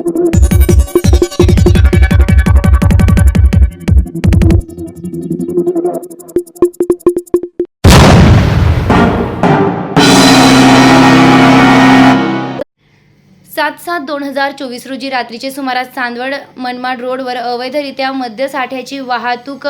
सात सात दोन हजार चोवीस रोजी रात्रीचे सुमारास चांदवड मनमाड रोडवर अवैधरित्या मद्यसाठ्याची वाहतूक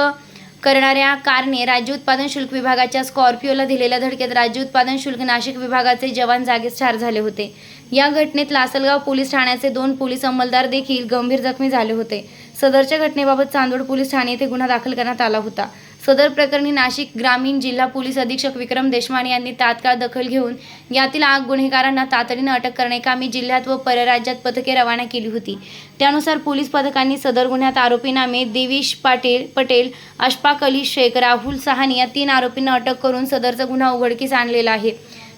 करणाऱ्या कारने राज्य उत्पादन शुल्क विभागाच्या स्कॉर्पिओला दिलेल्या धडकेत राज्य उत्पादन शुल्क नाशिक विभागाचे जवान जागीच ठार झाले होते. या घटनेत लासलगाव पोलीस ठाण्याचे दोन पोलीस अंमलदार देखील गंभीर जखमी झाले होते. सदरच्या घटनेबाबत चांदवड पोलीस ठाणे येथे गुन्हा दाखल करण्यात आला होता. सदर प्रकरणी नाशिक ग्रामीण जिल्हा पोलीस अधीक्षक विक्रम देशमाने यांनी तात्काळ दखल घेऊन यातील आग गुन्हेगारांना तातडीनं अटक करण्याकामी जिल्ह्यात व परराज्यात पथके रवाना केली होती. त्यानुसार पोलीस पथकांनी सदर गुन्ह्यात आरोपी नामे देविश पाटील पटेल अशफाक अली शेख राहुल सहानी या तीन आरोपींना अटक करून सदरचा गुन्हा उघडकीस आणलेला आहे.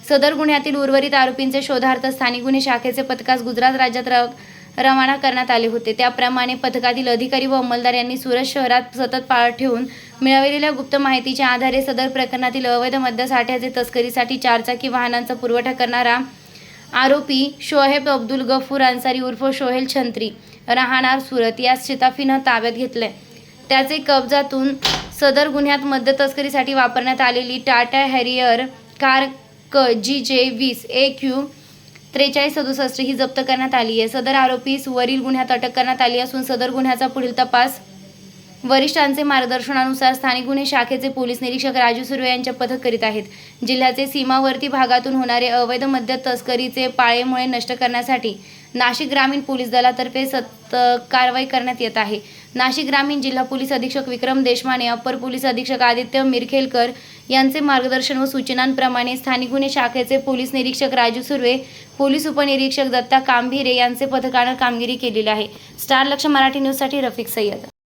सदर गुन्ह्यातील उर्वरित आरोपींचे शोधार्थ स्थानिक गुन्हे शाखेचे पथकास गुजरात राज्यात रवाना करण्यात आले होते. त्याप्रमाणे पथकातील अधिकारी व अंमलदार यांनी सुरत शहरात सतत पाळ ठेवून मिळवलेल्या गुप्त माहितीच्या आधारे सदर प्रकरणातील अवैध मद्यसाठ्याचे तस्करीसाठी चारचाकी वाहनांचा पुरवठा करणारा आरोपी शोहेब अब्दुल गफूर अन्सारी उर्फ शोहेल छंत्री राहणार सुरत. या शिताफीनं ताब्यात घेतले त्याचे कब्जातून सदर गुन्ह्यात मद्य तस्करीसाठी वापरण्यात आलेली टाटा हॅरियर कार क जी जे वीस ए क्यू त्रेचाळीस सदुसष्ट ही जप्त करण्यात आली आहे. सदर आरोपीस वरील गुन्ह्यात अटक करण्यात आली असून सदर गुन्ह्याचा पुढील तपास वरिष्ठांचे मार्गदर्शनानुसार स्थानिक गुन्हे शाखेचे पोलीस निरीक्षक राजू सुर्वे यांच्या पथक करीत आहेत. जिल्ह्याचे सीमावर्ती भागातून होणारे अवैध मद्य तस्करीचे पाळेमुळे नष्ट करण्यासाठी नाशिक ग्रामीण पोलीस दलातर्फे सत कारवाई करण्यात येत आहे. नाशिक ग्रामीण जिल्हा पोलीस अधीक्षक विक्रम देशमाने अप्पर पोलीस अधीक्षक आदित्य मिरखेलकर यांचे मार्गदर्शन व सूचनांप्रमाणे स्थानिक गुन्हे शाखेचे पोलीस निरीक्षक राजू सुर्वे पोलीस उपनिरीक्षक दत्ता कांभिरे यांचे पथकानं कामगिरी केलेली आहे. स्टार लक्ष मराठी न्यूजसाठी रफिक सय्यद.